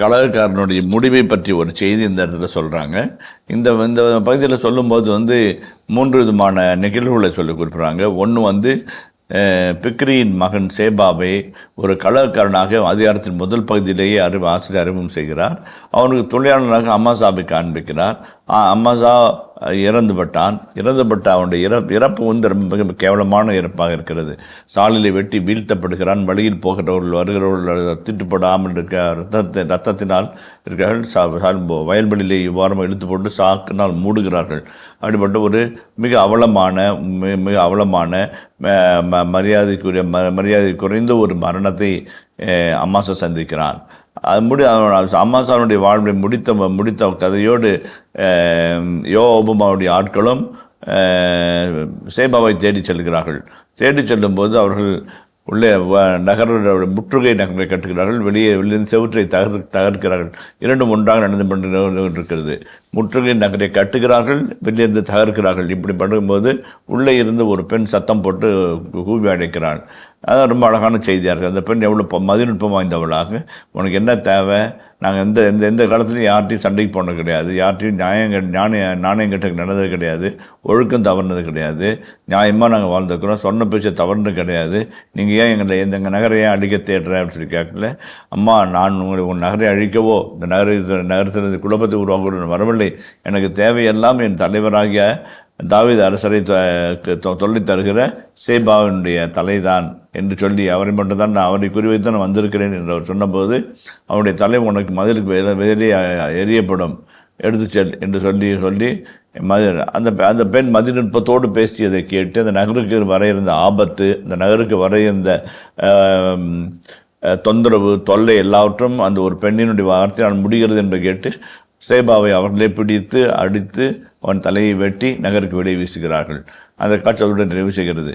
கலகக்காரனுடைய முடிவை பற்றி ஒரு செய்தி இந்த இடத்துல சொல்கிறாங்க இந்த இந்த பகுதியில் சொல்லும்போது வந்து மூன்று விதமான நிகழ்வுகளை சொல்லி குறிப்பிட்றாங்க ஒன்று வந்து பிக்ரியின் மகன் சேபாவை ஒரு கலகக்காரனாக அதிகாரத்தின் முதல் பகுதியிலேயே அறிவு ஆசிரியர் அறிமுகம் செய்கிறார். அவனுக்கு தொழிலாளராக அம்மாசாவை காண்பிக்கிறார். அம்மாசா இறந்துபட்டான். இறந்துபட்ட அவனுடைய இறப்பு இறப்பு வந்து ரொம்ப மிக கேவலமான இறப்பாக இருக்கிறது. சாலையில் வெட்டி வீழ்த்தப்படுகிறான். வழியில் போகிறவர்கள் வருகிறவர்கள் திட்டுப்படாமல் இருக்க ரத்தத்தை ரத்தத்தினால் இருக்கிறார்கள் சா வயல்வெளியிலே இவ்வாறு இழுத்து போட்டு சாக்கினால் மூடுகிறார்கள். அப்படிப்பட்ட ஒரு மிக அவலமான மிக மிக அவலமான ம- ம- மரியாதைக்குரிய ம- மரியாதை குறைந்த ஒரு மரணத்தை அம்மாசை சந்திக்கிறான். அது முடி அவன் அம்மாசானுடைய வாழ்வை முடித்த முடித்த கதையோடு அஹ், ஆட்களும் சேபாவை தேடி செல்கிறார்கள். தேடிச் செல்லும்போது அவர்கள் உள்ளே வ- நகர முற்றுகை நகரை கட்டுகிறார்கள். வெளியே வெளியிருந்து செவுற்றை தகர் தகர்க்கிறார்கள். இரண்டும் ஒன்றாக நடந்து கொண்டு இருக்கிறது. முற்றுகை நகரை கட்டுகிறார்கள் வெளியிருந்து தகர்க்கிறார்கள். இப்படி பண்ணும்போது உள்ளே இருந்து ஒரு பெண் சத்தம் போட்டு கூவி அடைக்கிறாள் அது ரொம்ப அழகான செய்தியாக இருக்குது அந்த பெண் எவ்வளோ மதிநுட்பம் வாய்ந்தவளாக. உனக்கு என்ன தேவை? நாங்கள் எந்த எந்த எந்த காலத்துலையும் யார்ட்டையும் சண்டைக்கு போனது கிடையாது. யார்ட்டையும் நியாயம் கெ- ஞானிய நாணயம் கட்ட நடந்தது கிடையாது. ஒழுக்கம் தவறுனது கிடையாது. நியாயமாக நாங்கள் வாழ்ந்துருக்குறோம். சொன்ன பேச்சு தவறுனது கிடையாது. நீங்கள் ஏன் எங்களை எந்த எங்கள் நகரை ஏன் அழிக்க தேடுற? அப்படின்னு சொல்லி கேட்கல. அம்மா நான் உங்களை உன் நகரை அழிக்கவோ? இந்த நகரை நகரத்திலிருந்து குழப்பத்தை உருவாக்க வரவில்லை. சொல்லி எனக்கு தேவையெல்லாம் என் தலைவராகிய தாவித அரசரை சொல்லி தருகிற சேபாவினுடைய தலைதான் என்று சொல்லி அவரை மட்டும்தான் நான் அவரை குறிவைத்து நான் வந்திருக்கிறேன் என்று அவர் சொன்னபோது அவருடைய தலை உனக்கு மதிலுக்கு வெளி- வெளியே எரியப்படும் எடுத்து செல் என்று சொல்லி சொல்லி மதி அந்த அந்த பெண் மதிநுட்பத்தோடு பேசியதை கேட்டு அந்த நகருக்கு வர இருந்த ஆபத்து அந்த நகருக்கு வர இருந்த தொந்தரவு தொல்லை எல்லாவற்றும் அந்த ஒரு பெண்ணினுடைய வார்த்தையால் முடிகிறது என்று கேட்டு சேபாவை அவர்களே பிடித்து அடித்து அவன் தலையை வெட்டி நகருக்கு வெளியே வீசுகிறார்கள். அந்த காட்சி அவருடன் நிறைவு செய்கிறது.